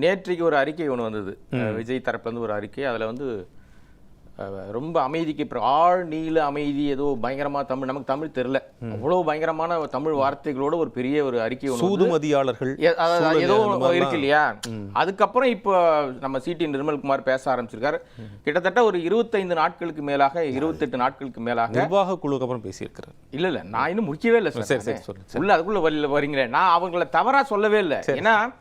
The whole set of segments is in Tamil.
நேற்றைக்கு ஒரு அறிக்கை ஒன்று வந்தது. விஜய் தரப்புலேருந்து ஒரு அறிக்கை. அதில் வந்து ரொம்ப அமைதிக்கு பிற- ஆழ் நீள அமைதி ஏதோ பயங்கரமா தமிழ் நமக்கு தமிழ் தெரியல. அவ்வளவு பயங்கரமான தமிழ் வார்த்தைகளோட ஒரு பெரிய ஒரு அறிக்கை சூதுமதியாளர்கள் ஏதோ. இருக்கு இல்லையா? அதுக்கப்புறம் இப்போ நம்ம சிடி நிர்மல்குமார் பேச ஆரம்பிச்சிருக்காரு. கிட்டத்தட்ட ஒரு இருபத்தைந்து நாட்களுக்கு மேலாக இருபத்தெட்டு நாட்களுக்கு மேலாக நிர்வாக குழுக்கு அப்புறம் பேசியிருக்கிறார். இல்ல இல்ல. நான் இன்னும் முடிக்கவே இல்லை சரி, உள்ள அதுக்குள்ள வரீங்களே. நான் அவங்கள தவறா சொல்லவே இல்லை. ஏன்னா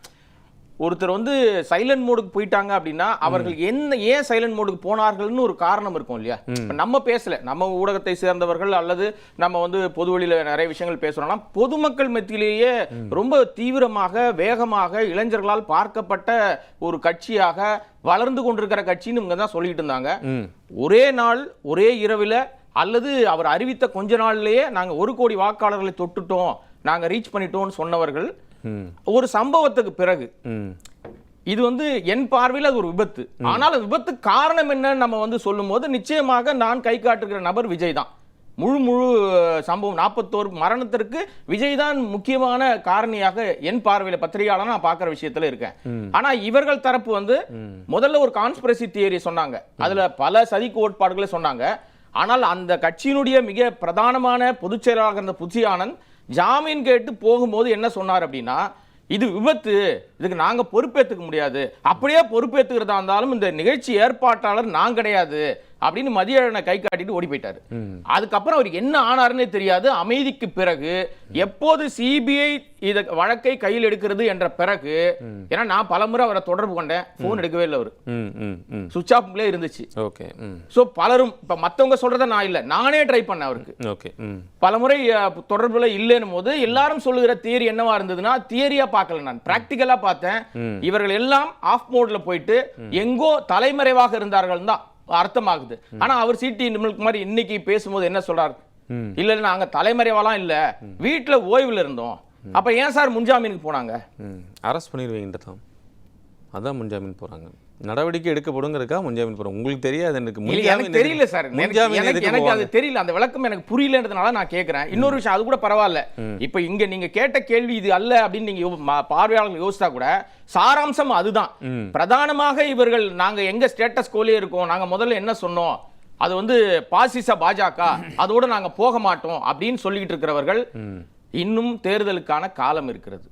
ஒருத்தர் வந்து சைலண்ட் மோடுக்கு போயிட்டாங்க அப்படின்னா அவர்கள் என்ன ஏன் சைலண்ட் மோடுக்கு போனார்கள்னு ஒரு காரணம் இருக்கும் இல்லையா? இப்ப நம்ம பேசல. நம்ம ஊடகத்தை சேர்ந்தவர்கள் அல்லது நம்ம வந்து பொது வழியில நிறைய விஷயங்கள் பேசுறோம்னா பொதுமக்கள் மத்தியிலேயே ரொம்ப தீவிரமாக வேகமாக இளைஞர்களால் பார்க்கப்பட்ட ஒரு கட்சியாக வளர்ந்து கொண்டிருக்கிற கட்சின்னு இவங்க தான் சொல்லிட்டு இருந்தாங்க. ஒரே நாள் ஒரே இரவில் அல்லது அவர் அறிவித்த கொஞ்ச நாள்லயே நாங்க ஒரு கோடி வாக்காளர்களை தொட்டுட்டோம் நாங்க ரீச் பண்ணிட்டோம்னு சொன்னவர்கள் ஒரு சம்பவத்துக்கு பிறகு இது வந்து என் பார்வையில் அது ஒரு விபத்து. ஆனால் விபத்து காரணம் என்னன்னு நம்ம வந்து சொல்லும்போது நிச்சயமாக நான் கை காட்டுகிற நபர் விஜய் தான். முழு முழு சம்பவம் நாற்பத்தோரு மரணத்திற்கு விஜய் தான் முக்கியமான காரணியாக என் பார்வையில பத்திரிகையாளர் நான் பார்க்குற விஷயத்துல இருக்கேன். ஆனா இவர்கள் தரப்பு வந்து முதல்ல ஒரு கான்ஸ்பிரசி தியரி சொன்னாங்க. அதுல பல சதி கோட்பாடுகளை சொன்னாங்க. ஆனால் அந்த கட்சியினுடைய மிக பிரதானமான பொதுச் செயலாளர் இருந்த புசி ஆனந்த் ஜாமீன் கேட்டு போகும்போது என்ன சொன்னார் அப்படின்னா இது விபத்து இதுக்கு நாங்கள் பொறுப்பேற்றுக்க முடியாது. அப்படியே பொறுப்பேற்றுக்கிறதா இருந்தாலும் இந்த நிகழ்ச்சி ஏற்பாட்டாளர் நான் கிடையாது. அப்படின்னு மதியழனை கை காட்டிட்டு ஓடி போயிட்டாரு. அதுக்கப்புறம் அவர் என்ன ஆனாருன்னே தெரியாது. அமைதிக்கு பிறகு எப்போது சிபிஐ இத வழக்கை கையில் எடுக்கிறது என்ற பிறகு ஏன்னா நான் பலமுறை அவரை தொடர்பு கொண்டேன். போன் எடுக்கவே இல்லை அவர். சுவிச் ஆஃப்லேயே இருந்துச்சு. ஓகே சோ பலரும் இப்ப மத்தவங்க சொல்றத நான் இல்ல. நானே ட்ரை பண்ணேன் அவருக்கு. ஓகே பலமுறை தொடர்புல இல்லைன்னும் போது எல்லாரும் சொல்லுகிற தியரி என்னவா இருந்ததுன்னா தியரியா பார்க்கல நான். பிராக்டிக்கலா பார்த்தேன். இவர்கள் எல்லாம் ஆஃப் மோட்ல போயிட்டு எங்கோ தலைமறைவாக இருந்தார்கள் தான் அர்த்தமாகுது. ஆனா அவர் சிடி நிர்மல்குமார் இன்னைக்கு பேசும்போது என்ன சொல்றாரு. இல்ல நாங்க தலைமறைவாலாம் இல்ல. வீட்டுல ஓய்வுல இருந்தோம். அப்ப ஏன் சார் முன்ஜாமீனுக்கு போனாங்க? அரெஸ்ட் பண்ணிடுவீங்கன்ற தான் அதான் முன்ஜாமீன் போறாங்க. நடவடிக்கை எடுக்கப்படுங்கிறதுக்கா முன்ஜாமீன் போறாங்க. உங்களுக்கு தெரியாது எனக்கு. எனக்கு தெரியல சார். எனக்கு- அது? தெரியல. அந்த விளக்கம் எனக்கு புரியலன்றதுனால நான் கேக்குறேன் இன்னொரு விஷயம் அது கூட பரவாயில்ல. இப்ப இங்க நீங்க கேட்ட கேள்வி இது அல்ல அப்படின்னு நீங்க யோ- ம- பார்வையாளர்கள் யோசித்தா கூட சாராம்சம் அதுதான். பிரதானமாக இவர்கள் நாங்க எங்க ஸ்டேட்டஸ் கோலே இருக்கோம் நாங்க முதல்ல என்ன சொன்னோம் அது வந்து பாசிச பாஜக அதோட நாங்க போக மாட்டோம் அப்படின்னு சொல்லிட்டு இருக்கிறவர்கள் இன்னும் தேர்தலுக்கான காலம் இருக்கிறது.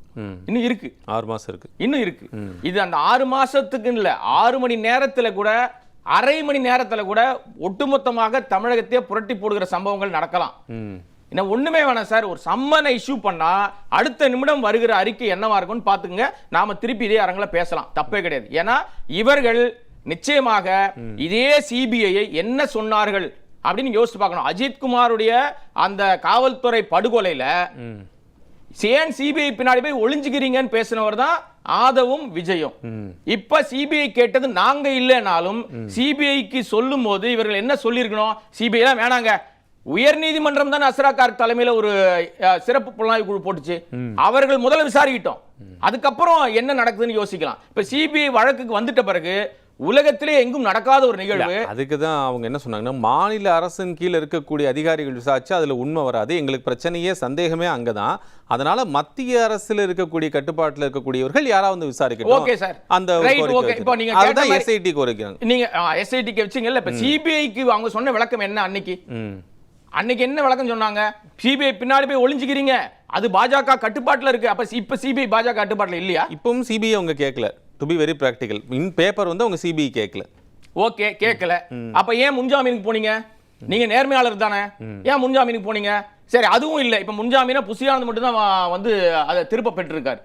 இன்னும் இருக்கு. ஆறு மாசம் இருக்கு. இன்னும் இருக்கு. இது அந்த ஆறு மாசத்துக்கு இல்ல ஆறு மணி நேரத்துல கூட அரை மணி நேரத்துல கூட ஒட்டுமொத்தமாக தமிழகத்தையே புரட்டி போடுகிற சம்பவங்கள் நடக்கலாம். என்ன ஒண்ணுமே வேணாம் சார். ஒரு சம்மனை இஷ்யூ பண்ணா அடுத்த நிமிடம் வருகிற அறிக்கை என்னவா இருக்கும்னு பாத்துங்க நாம திருப்பி இதே அரங்கில் பேசலாம். தப்பே கிடையாது. ஏன்னா இவர்கள் நிச்சயமாக இதே சிபிஐயை என்ன சொன்னார்கள்? அப்படின்னு யோசிச்சு பார்க்கணும். அஜித் குமாருடைய அந்த காவல்துறை படுகொலையில ஏன் சிபிஐ பின்னாடி போய் ஒளிஞ்சுக்கிறீங்கன்னு பேசினவர் தான் ஆதவும் விஜயும். இப்ப சிபிஐ கேட்டது நாங்க இல்லைனாலும் சிபிஐக்கு சொல்லும் போது இவர்கள் என்ன சொல்லியிருக்கணும்? சிபிஐ தான் வேணாங்க. உயர் நீதிமன்றம் தான் அஸ்ராகார் தலைமையில ஒரு சிறப்பு புலனாய்வு குழு போட்டுச்சு. அவர்கள் முதல்ல விசாரிக்கிட்டோம். அதுக்கப்புறம் என்ன நடக்குதுன்னு யோசிக்கலாம். இப்ப சிபிஐ வழக்குக்கு வந்துட்ட பிறகு உலகத்திலே எங்கும் நடக்காத ஒரு நிகழ்வு. அதுக்கு தான் அவங்க என்ன சொன்னாங்கன்னா மாநில அரசின் கீழ் இருக்கக்கூடிய அதிகாரிகள் விசாரிச்சு அதுல உண்மை வராது. எங்களுக்கு பிரச்சனையே சந்தேகமே அங்கதான். அதனால மத்திய அரசுல இருக்கக்கூடிய கட்டுப்பாட்டுல இருக்கக்கூடியவர்கள் யாராவது வந்து விசாரிக்கட்டும். Okay sir. அந்த இப்போ நீங்க அதுதான் எஸ்ஐடி கோரிக்கிறாங்க நீங்க எஸ்ஐடிக்கு வச்சீங்கல்ல இப்ப சிபிஐக்கு அவங்க சொன்ன விளக்கம் என்ன அன்னைக்கு? அன்னைக்கு என்ன விளக்கம் சொன்னாங்க? சிபிஐ பின்னாடி போய் ஒளிஞ்சுக்கிறீங்க. அது பாஜக கட்டுப்பாட்டுல இருக்கு. அப்ப இப்ப சிபிஐ பாஜக கட்டுப்பாட்டுல இல்லையா? இப்பவும் சிபிஐ அவங்க கேட்கல to be very practical in paper வந்து அவங்க சிபிஐ கேட்கல ஓகே கேட்கல அப்ப ஏன் முன்ஜாமீனுக்கு போனீங்க? நீங்க நேர்மையாளர் தானே. ஏன் முன்ஜாமீனுக்கு போனீங்க? சரி அதுவும் இல்ல. இப்ப முன்ஜாமீனை புசியானது மட்டும் தான் வந்து அதை திருப்ப பெற்றிருக்காரு.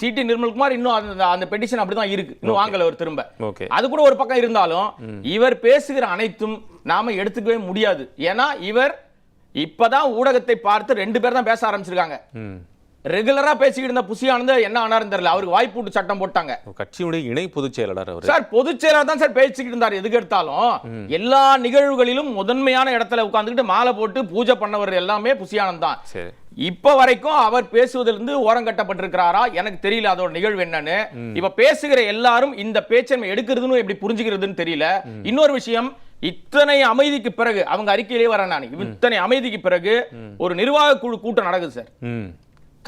சிடி நிர்மல்குமார் இன்னும் அந்த அந்த பெட்டிஷன் அப்படிதான் இருக்கு. இன்னும் வாங்கல அவர் திரும்ப. ஓகே அது கூட ஒரு பக்கம் இருந்தாலும் இவர் பேசுகிற அனைத்தும் நாம எடுத்துக்கவே முடியாது. ஏன்னா இவர் இப்பதான் ஊடகத்தை பார்த்து ரெண்டு பேர் தான் பேச ஆரம்பிச்சிருக்காங்க. ரெகுலரா பேசிக்கிட்டு இருந்த புசியானந்த என்ன ஆனாருன்னு தெரியல. அவருக்கு வாய்ப்பூட்டு சட்டம் போட்டாங்க. கட்சியினுடைய இணை பொதுச் செயலாளர் அவர். சார் பொதுச் செயலாளர் தான் சார் பேசிக்கிட்டு இருந்தார். எதுக்கு எடுத்தாலும் எல்லா நிகழ்வுகளிலும் முதன்மையான இடத்துல உட்கார்ந்துக்கிட்டு மாலை போட்டு பூஜை பண்ணவர் எல்லாமே புசியானந்த் தான். சரி. இப்ப வரைக்கும் அவர் பேசுவதிலிருந்து ஓரங்கட்டப்பட்டிருக்கிறாரா எனக்கு தெரியல. அதோட நிகழ்வு என்னன்னு. இப்ப பேசுகிற எல்லாரும் இந்த பேச்சை நம்ம எடுக்கிறதுன்னு எப்படி புரிஞ்சுக்கிறதுன்னு தெரியல. இன்னொரு விஷயம் இத்தனை அமைதிக்கு பிறகு அவங்க அறிக்கையிலே வர நான். இத்தனை அமைதிக்கு பிறகு ஒரு நிர்வாக குழு கூட்டம் நடக்குது சார்.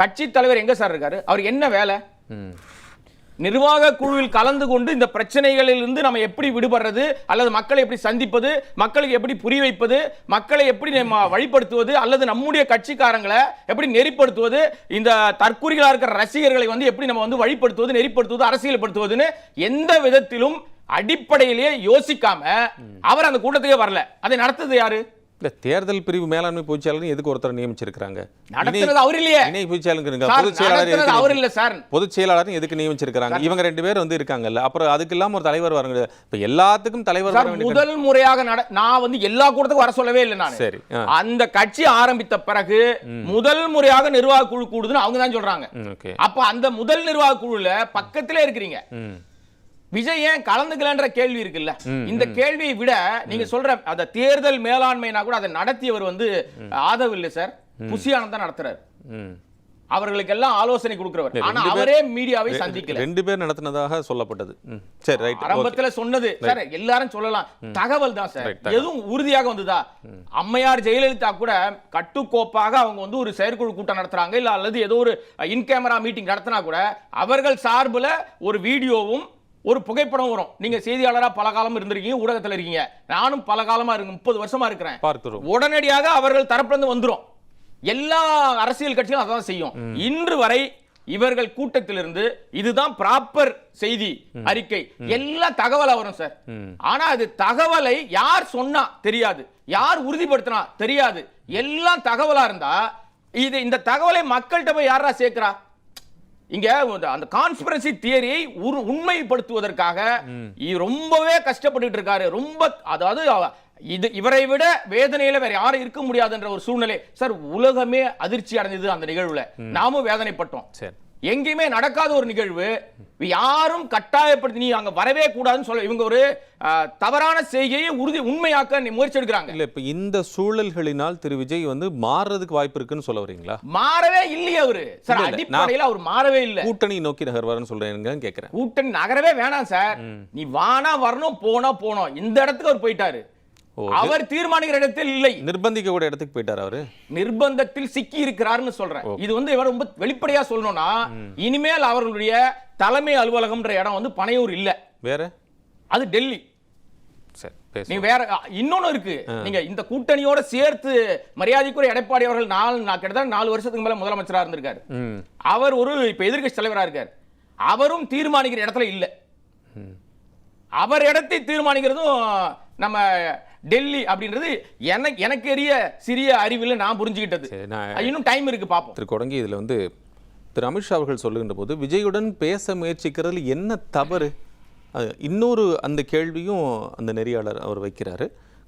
கட்சி தலைவர் எங்க சார் இருக்காரு? அவர் என்ன வேலை? நிர்வாக குழுவில் கலந்து கொண்டு இந்த பிரச்சனைகளில் இருந்து நம்ம எப்படி விடுபடுறது? அல்லது மக்களை எப்படி சந்திப்பது? மக்களுக்கு எப்படி புரிய வைப்பது? மக்களை எப்படி நம்ம வழிபடுத்துவது அல்லது நம்முடைய கட்சிக்காரங்களை எப்படி நெறிப்படுத்துவது? இந்த தற்குறிகளா இருக்கிற ரசிகர்களை வந்து எப்படி நம்ம வந்து வழிபடுத்துவது நெறிப்படுத்துவது அரசியல்படுத்துவதுன்னு எந்த விதத்திலும் அடிப்படையிலேயே யோசிக்காம அவர் அந்த கூட்டத்துக்கே வரல. அதை நடத்துது யாரு? இல்ல தேர்தல் பிரிவு மேலாண்மை பொதுச்செயலாளர் எதுக்கு ஒருத்தர் நியமிச்சிருக்காங்க நடத்துனது அவர் இல்லையே. இணை பொதுச்செயலாளர் சார், பொதுச் செயலாளர் அவர் இல்ல சார். பொதுச் செயலாளர் எதுக்கு நியமிச்சிருக்காங்க இவங்க ரெண்டு பேர் வந்து இருக்காங்கல்ல. அப்புறம் அதுக்கு இல்லாம ஒரு தலைவர் வரங்க இப்ப எல்லாத்துக்கும் தலைவர் வர முதல் முறையாக நான் வந்து எல்லா கூட்டத்துக்கும் வர சொல்லவே இல்லை நான். சரி. அந்த கட்சி ஆரம்பித்த பிறகு முதல் முறையாக நிர்வாக குழு கூடுதுன்னு அவங்க தான் சொல்றாங்க. அப்ப அந்த முதல் நிர்வாக குழுல பக்கத்திலே இருக்கிறீங்க. விஜய் ஏன் கலந்துக்கலன்ற கேள்வி இருக்குல்ல? இந்த கேள்வியை விட நீங்க சொல்ற அந்த தேர்தல் மேலாண்மைனா கூட அதை நடத்தியவர் வந்து ஆதவ் இல்ல சார். புசியானந்த் தான் நடத்துறாரு. அவர்களுக்கு எல்லாம் ஆலோசனை கொடுக்கிறவர். ஆனா அவரே மீடியாவை சந்திக்கல. ரெண்டு பேர் நடத்தினதாக சொல்லப்பட்டது. சரி ரைட் ஆரம்பத்துல சொன்னது. சார் எல்லாரும் சொல்லலாம். தகவல் தான் சார். எதுவும் உறுதியாக வந்ததா? அம்மையார் ஜெயலலிதா கூட கட்டுக்கோப்பாக அவங்க வந்து ஒரு செயற்குழு கூட்டம் நடத்துறாங்க. இல்ல அல்லது ஏதோ ஒரு இன் கேமரா மீட்டிங் நடத்தினா கூட அவர்கள் சார்புல ஒரு வீடியோவும் ஒரு புகைப்படம் வரும். நீங்க செய்தியாளரா பல காலம் இருந்திருக்கீங்க ஊடகத்துல இருக்கீங்க. நானும் பல காலமா இருக்கு முப்பது வருஷமா இருக்கிறேன். உடனடியாக அவர்கள் தரப்புல இருந்து வந்துரும். எல்லா அரசியல் கட்சிகளும் அதான் செய்யும். இன்று வரை இவர்கள் கூட்டத்திலிருந்து இதுதான் ப்ராப்பர் செய்தி அறிக்கை. எல்லா தகவலா வரும் சார். ஆனா அது தகவலை யார் சொன்னா தெரியாது. யார் உறுதிப்படுத்தினா தெரியாது. எல்லாம் தகவலா இருந்தா இது இந்த தகவலை மக்கள்கிட்ட போய் யாரா சேர்க்கிறா? இங்க அந்த கான்ஸ்பிரசி தியரியை உண்மைப்படுத்துவதற்காக ரொம்பவே கஷ்டப்பட்டுட்டு இருக்காரு. ரொம்ப அதாவது இது இவரை விட வேதனையில வேற யாரும் இருக்க முடியாதுன்ற ஒரு சூழ்நிலை. சார் உலகமே அதிர்ச்சி அடைஞ்சது அந்த நிகழ்வுல. நாமும் வேதனைப்பட்டோம். சரி. எங்கேயுமே நடக்காத ஒரு நிகழ்வு. யாரும் கட்டாயப்படுத்தி நீ அங்க வரவே கூடாதுன்னு சொல்ல இவங்க ஒரு தவறான செய்கையை உறுதி உண்மையாக்க நீ முயற்சி எடுக்கிறாங்க. இல்ல இப்ப இந்த சூழல்களினால் திரு விஜய் வந்து மாறுறதுக்கு வாய்ப்பு இருக்குன்னு சொல்ல வரீங்களா? மாறவே இல்லையே அவரு. சார் அடிப்படையில் அவர் மாறவே இல்லை. கூட்டணி நோக்கி நகர்வாருன்னு சொல்றேன்னு கேக்குறேன். கூட்டணி நகரவே வேணாம் சார். நீ வானா வரணும் போனா போனோம். இந்த இடத்துக்கு அவர் போயிட்டாரு. அவர் தீர்மானிக்கிற இடத்தில் இல்லை. நிர்பந்திக்க கூட இடத்துக்கு போயிட்டாரு அவரு. நிர்பந்தத்தில் சிக்கி இருக்கிறார்னு சொல்றேன் இது வந்து இவர் ரொம்ப வெளிப்படையா சொல்லணும்னா இனிமேல் அவர்களுடைய தலைமை அலுவலகம்ன்ற இடம் வந்து பனையூர் இல்ல. வேற? அது டெல்லி. நீ வேற இன்னொன்னு இருக்கு. நீங்க இந்த கூட்டணியோட சேர்த்து மரியாதைக்குரிய எடப்பாடி அவர்கள் நாலு கிட்டத்தட்ட நாலு வருஷத்துக்கு மேல முதலமைச்சரா இருந்திருக்காரு. அவர் ஒரு இப்ப எதிர்க்கட்சி தலைவரா இருக்கார். அவரும் தீர்மானிக்கிற இடத்துல இல்ல. அவர் இடத்தை தீர்மானிக்கிறதும் நம்ம டெல்லி அப்படின்றது எனக்கு எனக்கு எரிய சிறிய அறிவில் நான் புரிஞ்சுக்கிட்டது. இன்னும் டைம் இருக்கு பாப்போம். திரு கொடங்கி இதுல வந்து திரு அமித்ஷா அவர்கள் சொல்லுகின்ற போது விஜயுடன் பேச முயற்சிக்கிறதுல என்ன தவறு? அது இன்னொரு அந்த கேள்வியும் அந்த நெறியாளர் அவர் வைக்கிறாரு.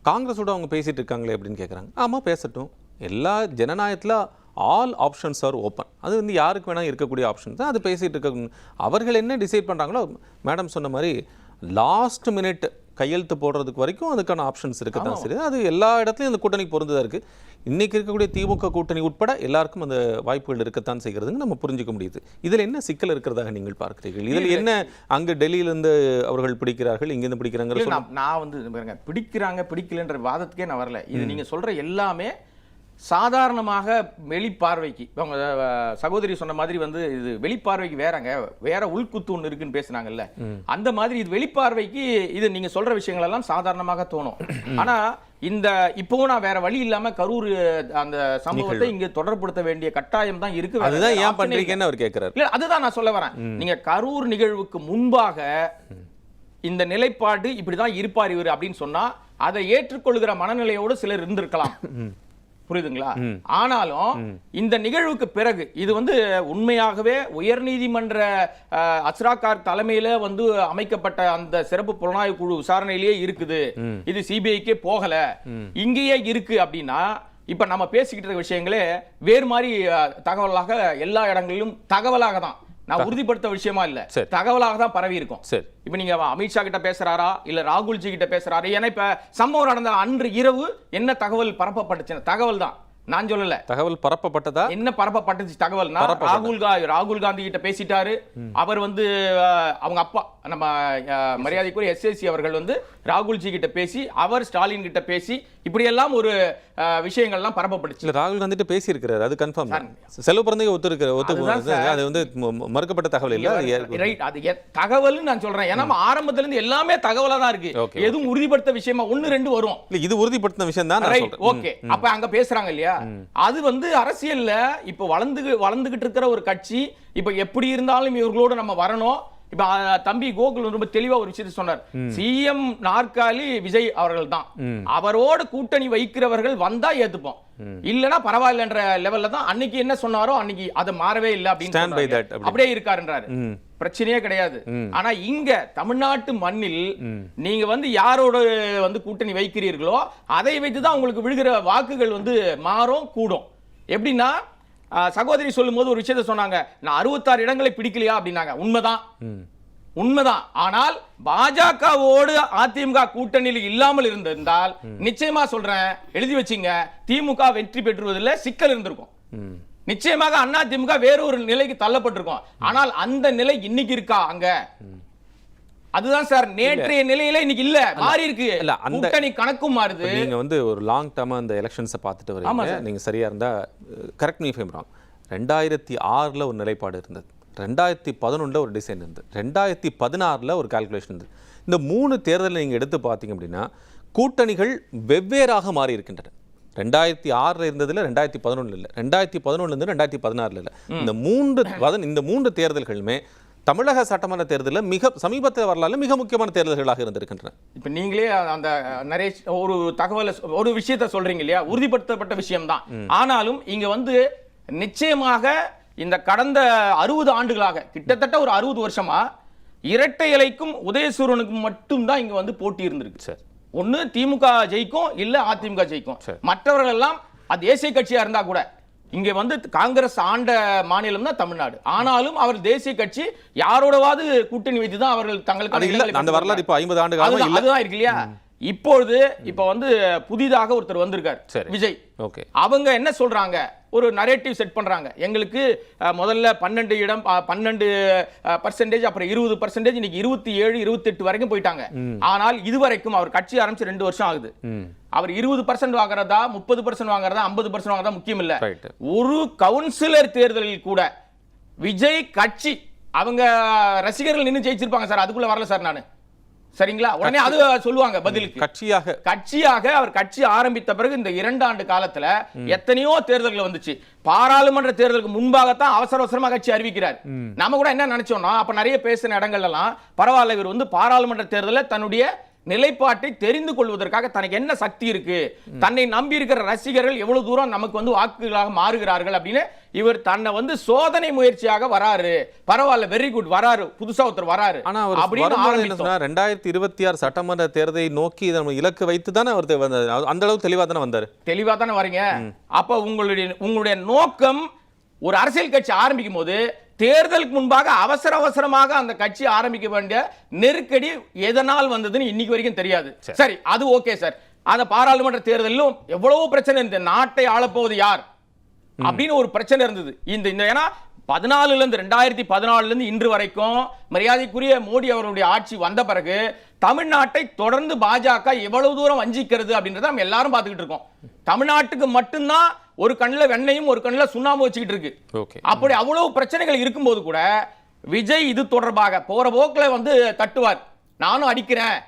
காங்கிரஸோட அவங்க பேசிட்டு இருக்காங்களே அப்படின்னு கேட்குறாங்க ஆமா பேசட்டும். எல்லா ஜனநாயகத்துல ஆல் ஆப்ஷன்ஸ் ஆர் ஓப்பன் அது வந்து யாருக்கு வேணா இருக்கக்கூடிய ஆப்ஷன்ஸ் தான். அது பேசிட்டு இருக்க அவர்கள் என்ன டிசைட் பண்றாங்களோ மேடம் சொன்ன மாதிரி லாஸ்ட் மினிட் கையெழுத்து போடுறதுக்கு வரைக்கும் அதுக்கான ஆப்ஷன்ஸ் இருக்கத்தான் சரி அது எல்லா இடத்துலையும் அந்த கூட்டணி பொருந்ததா இருக்கு? இன்னைக்கு இருக்கக்கூடிய திமுக கூட்டணி உட்பட எல்லாருக்கும் அந்த வாய்ப்புகள் இருக்கத்தான் செய்கிறதுங்க நம்ம புரிஞ்சுக்க முடியுது. இதில் என்ன சிக்கல் இருக்கிறதாக நீங்கள் பார்க்கிறீர்கள்? இதில் என்ன அங்கு டெல்லியிலிருந்து அவர்கள் பிடிக்கிறார்கள் இங்கிருந்து சொல்ல நான் வந்து பிடிக்கிறாங்க பிடிக்கலன்ற வாதத்துக்கே நான் வரல. இது நீங்க சொல்ற எல்லாமே சாதாரணமாக வெளிப்பார்வைக்கு அவங்க சகோதரி சொன்ன மாதிரி வந்து இது வெளிப்பார்வைக்கு வேறங்க. வேற உள்குத்து ஒன்று இருக்குன்னு பேசுனாங்கல்ல. அந்த மாதிரி இது வெளிப்பார்வைக்கு இது நீங்க சொல்ற விஷயங்கள் எல்லாம் சாதாரணமாக தோணும். ஆனா இந்த இப்பவும் நான் வேற வழி இல்லாம கரூர் அந்த சம்பவத்தை இங்க தொடர்படுத்த வேண்டிய கட்டாயம் தான் இருக்கு. அதுதான் ஏன். பண்றீங்கன்னு அவர் கேட்கிறார் இல்ல அதுதான் நான் சொல்ல வரேன். நீங்க கரூர் நிகழ்வுக்கு முன்பாக இந்த நிலைப்பாடு இப்படிதான் இருப்பார் இவர் அப்படின்னு சொன்னா அதை ஏற்றுக்கொள்கிற மனநிலையோடு சிலர் இருந்திருக்கலாம். புரியுதுங்களா? ஆனாலும் இந்த நிகழ்வுக்கு பிறகு இது வந்து உண்மையாகவே உயர்நீதிமன்ற அஸ்ராகார் தலைமையில வந்து அமைக்கப்பட்ட அந்த சிறப்பு புலனாய்வு குழு விசாரணையிலேயே இருக்குது. இது சிபிஐக்கே போகல. இங்கேயே இருக்கு அப்படின்னா இப்ப நம்ம பேசிக்கிட்டு இருக்க விஷயங்களே வேறு மாதிரி தகவலாக எல்லா இடங்களிலும் தகவலாக தான் நான் உறுதிப்படுத்த விஷயமா இல்ல. தகவலாக தான் பரவி இருக்கும். சரி. இப்ப நீங்க அமித்ஷா கிட்ட பேசுறாரா? இல்ல ராகுல்ஜி கிட்ட பேசுறாரு? ஏன்னா இப்ப சம்பவம் நடந்த அன்று இரவு என்ன தகவல் பரப்பப்பட்டுச்சு தகவல் தான். நான் சொல்லல. தகவல் பரப்பப்பட்டதா? என்ன பரப்பப்பட்டுச்சு தகவல்னா பரப்பப்பட்டது. ராகுல் கா ராகுல் காந்தி கிட்ட பேசிட்டாரு. அவர் வந்து அவங்க அப்பா நம்ம மரியாதைக்குரிய எஸ்எஸ்சி அவர்கள் வந்து ராகுல்ஜி கிட்ட பேசி அவர் ஸ்டாலின் கிட்ட பேசி இப்படியெல்லாம் ஒரு விஷயங்கள்லாம் பரப்பப்பட்டுச்சு. இல்ல ராகுல் காந்திட்டு பேசியிருக்கிறாரு அது கன்ஃபார்ம் செலவு பிறந்தைய ஒத்துருக்கிற ஒத்து அதுதான் சார். அது வந்து மறுக்கப்பட்ட தகவல் இல்ல ரைட் அது தகவல்னு நான் சொல்றேன். ஏன்னா நம்ம ஆரம்பத்துல இருந்து எல்லாமே தகவலா தான் இருக்கு. எதுவும் உறுதிப்படுத்த விஷயமா ஒன்னு ரெண்டு வரும். இல்ல இது உறுதிப்படுத்தின விஷயம் தான் ரைட் ஓகே அப்ப அங்க பேசுறாங்க இல்லையா? அது வந்து அரசியல்ல இப்ப வளர்ந்து வளர்ந்துகிட்டு இருக்கிற ஒரு கட்சி இப்ப எப்படி இருந்தாலும் இவர்களோட நம்ம வரணும். இப்ப தம்பி கோகுல் ரொம்ப தெளிவா ஒரு விஷயத்தை சொன்னார். சிஎம் நாற்காலி விஜய் அவர்கள் தான். அவரோட கூட்டணி வைக்கிறவர்கள் வந்தா ஏத்துப்போம். இல்லனா பரவாயில்லன்ற லெவல்ல தான் அன்னைக்கு என்ன சொன்னாரோ அன்னைக்கு அது மாறவே இல்லை அப்படின்னு. அப்படியே இருக்காருன்றாரு. பிரச்சனையே கிடையாது. ஆனா இங்க தமிழ்நாட்டு மண்ணில் நீங்க வந்து யாரோட வந்து கூட்டணி வைக்கிறீர்களோ அதை வைத்து தான் உங்களுக்கு விழுகிற வாக்குகள் வந்து மாறும் கூடும். எப்படின்னா சகோதரி சொல்லும்போது ஒரு விஷயத்த சொன்னாங்க. நான் அறுபத்தாறு இடங்களை பிடிக்கலையா அப்படின்னாங்க. உண்மைதான். உண்மைதான். ஆனால் பாஜகவோடு அதிமுக கூட்டணியில் இல்லாமல் இருந்திருந்தால் நிச்சயமா சொல்றேன் எழுதி வச்சுங்க. திமுக வெற்றி பெற்றுவதில் சிக்கல் இருந்திருக்கும். நிச்சயமாக அண்ணா திமுக வேற ஒரு நிலைக்கு தள்ளப்பட்டிருக்கும். ஆனால் அந்த நிலை இன்னைக்கு இருக்கா அங்க? அதுதான் சார் நேற்றைய நிலையில இன்னைக்கு இல்ல. மாறி இருக்கு. இல்ல, அந்த- கூட்டணி கணக்கும் மாறுது. நீங்க வந்து ஒரு லாங் டேர்மா அந்த எலெக்ஷன்ஸை பார்த்துட்டு வரீங்க. நீங்க சரியா இருந்தா கரெக்ட் மீ ஃபேம் ராங் ரெண்டாயிரத்தி ஆறுல ஒரு நிலைப்பாடு இருந்தது. ரெண்டாயிரத்தி பதினொன்றில் ஒரு டிசைன் இருந்தது. ரெண்டாயிரத்தி பதினாறில் ஒரு கால்குலேஷன் இருந்தது. இந்த மூணு தேர்தலை நீங்க எடுத்து பார்த்தீங்க அப்படின்னா கூட்டணிகள் வெவ்வேறாக மாறி இருக்கின்றன. ரெண்டாயிரத்தி ஆறில் இருந்ததுல ரெண்டாயிரத்தி பதினொன்றில் இல்லை. ரெண்டாயிரத்தி பதினொன்றுலேருந்து ரெண்டாயிரத்தி பதினாறுல இல்லை. இந்த மூன்று இந்த மூன்று தேர்தல்களுமே தமிழக சட்டமன்ற தேர்தலில் மிக சமீபத்திய வரலாறு மிக முக்கியமான தேர்தல்களாக இருந்திருக்கின்றன. இப்ப நீங்களே அந்த நிறைய ஒரு தகவலை ஒரு விஷயத்த சொல்றீங்க இல்லையா? உறுதிப்படுத்தப்பட்ட விஷயம்தான். ஆனாலும் இங்க வந்து நிச்சயமாக இந்த கடந்த அறுபது ஆண்டுகளாக கிட்டத்தட்ட ஒரு அறுபது வருஷமா இரட்டை இலைக்கும் உதயசூரனுக்கும் மட்டும்தான் இங்க வந்து போட்டி இருந்திருக்கு. சரி. ஒண்ணு திமுக ஜெயிக்கும் இல்ல அதிமுக ஜெயிக்கும். மற்றவர்கள் எல்லாம் அது தேசிய கட்சியா இருந்தா கூட இங்க வந்து காங்கிரஸ் ஆண்ட மாநிலம் தான் தமிழ்நாடு. ஆனாலும் அவர் தேசிய கட்சி யாரோடவாது கூட்டணி வைத்து தான் அவர்கள் இடங்களை அந்த வரலாறு இப்போ ஐம்பது ஆண்டு காலமா அதுதான் இருக்கு இல்லையா? இப்பொழுது இப்ப வந்து புதிதாக ஒருத்தர் வந்திருக்கார். விஜய். ஓகே. அவங்க என்ன சொல்றாங்க? ஒரு நரேட்டிவ் செட் பண்றாங்க. எங்களுக்கு முதல்ல பன்னெண்டு இடம் பன்னெண்டு பர்சன்டேஜ் அப்புறம் இருபது பர்சன்டேஜ் இன்னைக்கு இருபத்தி ஏழு இருபத்தெட்டு வரைக்கும் போயிட்டாங்க. ஆனால் இதுவரைக்கும் அவர் கட்சி ஆரம்பிச்சு ரெண்டு வருஷம் ஆகுது. அவர் இருபது பர்சன்ட் வாங்குறதா முப்பது பர்சன்ட் வாங்குறதா ஐம்பது பர்சன்ட் வாங்குறதா முக்கியம் இல்ல. ஒரு கவுன்சிலர் தேர்தலில் கூட விஜய் கட்சி அவங்க ரசிகர்கள் நின்னு ஜெயிச்சிருப்பாங்க சார். அதுக்குள்ள வரல சார் நானு. சரிங்களா? உடனே அது சொல்லுவாங்க பதிலுக்கு. கட்சியாக. கட்சியாக அவர் கட்சி ஆரம்பித்த பிறகு இந்த இரண்டு ஆண்டு காலத்துல எத்தனையோ தேர்தல்கள் வந்துச்சு. பாராளுமன்ற தேர்தலுக்கு முன்பாகத்தான் அவசர அவசரமா கட்சி அறிவிக்கிறார். நாம கூட என்ன நினைச்சோம்னா அப்ப நிறைய பேசின இடங்கள்ல எல்லாம் பரவாயில்ல இவர் வந்து பாராளுமன்ற தேர்தலில் தன்னுடைய நிலைப்பாட்டை தெரிந்து கொள்வதற்காக தனக்கு என்ன சக்தி இருக்கு? தன்னை நம்பி இருக்கிற ரசிகர்கள் எவ்வளவு தூரம் நமக்கு வந்து வாக்குகளாக மாறுகிறார்கள் அப்படின்னு இவர் தன்னை வந்து சோதனை முயற்சியாக வராரு. பரவாயில்ல வெரி குட் வராரு. புதுசா ஒருத்தர் வராரு. ஆனா அவர் அப்படின்னு ரெண்டாயிரத்தி இருபத்தி ஆறு சட்டமன்ற தேர்தலை நோக்கி இலக்கு வைத்து தானே அவர் வந்தாரு. அந்த அளவுக்கு தெளிவா தானே வந்தாரு. தெளிவா தானே வரீங்க. அப்ப உங்களுடைய உங்களுடைய நோக்கம் ஒரு அரசியல் கட்சி ஆரம்பிக்கும் போது தேர்தலுக்கு முன்பாக அவசர அவசரமாக அந்த கட்சி ஆரம்பிக்க வேண்டிய நெருக்கடி எதனால் வந்ததுன்னு இன்னைக்கு வரைக்கும் தெரியாது. சரி. அது ஓகே சார். அந்த பாராளுமன்ற தேர்தலிலும் எவ்வளவு பிரச்சனை இருந்தது. நாட்டை ஆளப்போவது யார்? அப்படின்னு ஒரு பிரச்சனை இருந்தது. இந்த இந்த ஏன்னா பதினாலுல இருந்து ரெண்டாயிரத்தி பதினாலுல இருந்து இன்று வரைக்கும் மரியாதைக்குரிய மோடி அவர்களுடைய ஆட்சி வந்த பிறகு தமிழ்நாட்டை தொடர்ந்து பாஜக எவ்வளவு தூரம் வஞ்சிக்கிறது அப்படின்றத நம்ம எல்லாரும் பார்த்துக்கிட்டு இருக்கோம். தமிழ்நாட்டுக்கு மட்டும்தான் ஒரு கண்ணுல வெண்ணையும் ஒரு கண்ணுல சுண்ணாம்பு வச்சுக்கிட்டு இருக்கு. ஓகே. அப்படி அவ்வளவு பிரச்சனைகள் இருக்கும்போது கூட விஜய் இது தொடர்பாக போற போக்குல வந்து தட்டுவார். நானும் அடிக்கிறேன்.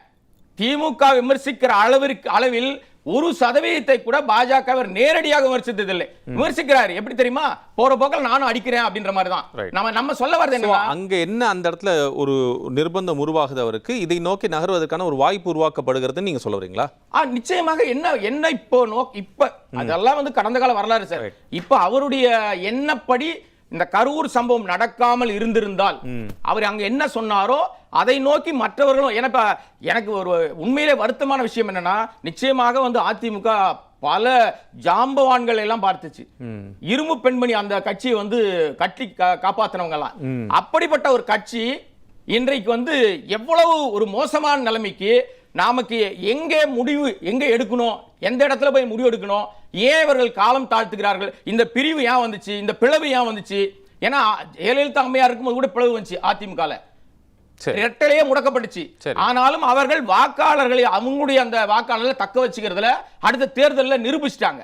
திமுக விமர்சிக்கிற அளவிற்கு அளவில் ஒரு சதவீதத்தை கூட பாஜக அவர் நேரடியாக விமர்சித்ததில்லை. விமர்சிக்கிறார். எப்படி தெரியுமா? போற போக்கில் நானும் அடிக்கிறேன் அப்படின்ற மாதிரி தான். நம்ம நம்ம சொல்ல வரது என்னன்னா அங்க என்ன அந்த இடத்துல ஒரு நிர்பந்தம் உருவாகுது அவருக்கு? இதை நோக்கி நகர்வதற்கான ஒரு வாய்ப்பு உருவாக்கப்படுகிறதுன்னு நீங்க சொல்ல வரீங்களா ஆ நிச்சயமாக என்ன என்ன இப்போ நோக் இப்ப அதெல்லாம் வந்து கடந்த கால வரலாறு சார். இப்ப அவருடைய எண்ணப்படி இந்த கரூர் சம்பவம் நடக்காமல் இருந்திருந்தால் அவர் அங்க என்ன சொன்னாரோ அதை நோக்கி மற்றவர்களும் எனக்கு எனக்கு ஒரு உண்மையிலே வருத்தமான விஷயம் என்னன்னா நிச்சயமாக வந்து அதிமுக பல ஜாம்பவான்கள் எல்லாம் பார்த்துச்சு. இரும்பு பெண்மணி அந்த கட்சியை வந்து கட்டி காப்பாத்துனவங்க எல்லாம் அப்படிப்பட்ட ஒரு கட்சி இன்றைக்கு வந்து எவ்வளவு ஒரு மோசமான நிலைமைக்கு நமக்கு எங்கே முடிவு எங்க எடுக்கணும் எந்த இடத்துல போய் முடிவு எடுக்கணும் ஏன் இவர்கள் காலம் தாழ்த்துகிறார்கள் இந்த பிரிவு ஏன் வந்துச்சு இந்த பிளவு ஏன் வந்துச்சு? ஏன்னா ஜெயலலிதா அம்மையார் இருக்கும்போது கூட பிளவு வந்துச்சு அதிமுகல. சரி. இரட்டலையே முடக்கப்பட்டுச்சு. ஆனாலும் அவர்கள் வாக்காளர்களை அவங்களுடைய அந்த வாக்காளர்களை தக்க வச்சுக்கிறதுல அடுத்த தேர்தலில் நிரூபிச்சிட்டாங்க.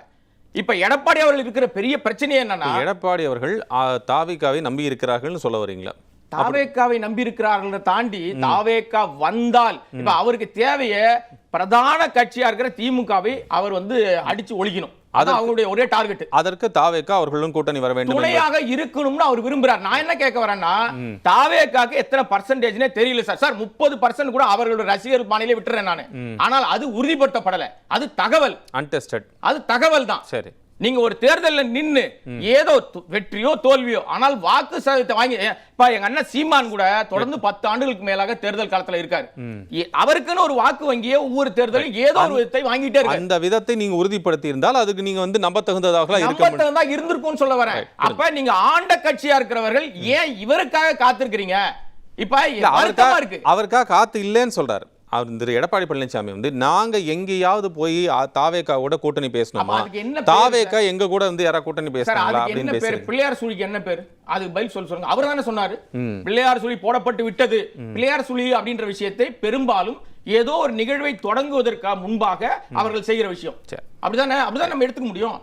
இப்ப எடப்பாடி அவர்கள் இருக்கிற பெரிய பிரச்சனை என்னன்னா எடப்பாடி அவர்கள் ஆ, தாவிகாவை நம்பி இருக்கிறார்கள்னு சொல்ல வரீங்களா? தாவேக்காவை நம்பி இருக்கிறார்கள் தாண்டி தாவேக்கா வந்தால் இப்ப அவருக்கு தேவைய பிரதான கட்சியா இருக்கிற திமுகவை அவர் வந்து அடிச்சு ஒழிக்கணும். அவங்களுடைய ஒரே டார்கெட். அதற்கு தாவேக்கா அவர்களும் கூட்டணி வர வேண்டும் துணையாக இருக்கணும்னு அவர் விரும்புறார். நான் என்ன கேட்க வரேன்னா தாவேக்காக்கு எத்தனை பர்சன்டேஜ்னே தெரியல சார். சார் முப்பது பர்சன்ட் கூட அவர்களோட ரசிகர் பாணியிலே விட்டுறேன் நான். ஆனால் அது உறுதிப்படுத்தப்படல. அது தகவல். அன்டெஸ்டட் அது தகவல் தான் சரி. நீங்க ஒரு தேர்தல்ல நின்னு ஏதோ வெற்றியோ தோல்வியோ ஆனால் வாக்கு சதவீதத்தை வாங்கி இப்ப எங்க அண்ணன் சீமான் கூட தொடர்ந்து பத்து ஆண்டுகளுக்கு மேலாக தேர்தல் காலத்துல இருக்காரு. அவருக்குன்னு ஒரு வாக்கு வங்கியே ஒவ்வொரு தேர்தலும் ஏதோ ஒரு விதத்தை வாங்கிட்டே இருக்காரு. அந்த விதத்தை நீங்க உறுதிப்படுத்தி இருந்தால் அதுக்கு நீங்க வந்து நம்ப தகுந்ததாக இருக்க நம்பத்தம் தான் இருந்திருக்கும்னு சொல்ல வரேன். அப்ப நீங்க ஆண்ட கட்சியா இருக்கிறவர்கள் ஏன் இவருக்காக காத்திருக்கிறீங்க? இப்ப இல்ல, வருத்தமா அவருக்கா இருக்கு. அவருக்கா காத்து இல்லைன்னு சொல்றாரு. அவர் திரு எடப்பாடி பழனிசாமி வந்து நாங்க எங்கேயாவது போய் தாவேக்காவோட கூட்டணி பேசணுமா? தாவேக்கா எங்க கூட வந்து யாரா கூட்டணி பேசுறாங்களா அப்படின்னு பேரு? பிள்ளையார் சுழிக்கு என்ன பேரு? அதுக்கு பதில் சொல்ல சொல்லுங்க. அவர் தானே சொன்னாரு. பிள்ளையார் சுழி போடப்பட்டு விட்டது. பிள்ளையார் சுழி அப்படின்ற விஷயத்தை பெரும்பாலும் ஏதோ ஒரு நிகழ்வை தொடங்குவதற்கு முன்பாக அவர்கள் செய்கிற விஷயம். அப்படிதானே? அப்படிதான் நம்ம எடுத்துக்க முடியும்.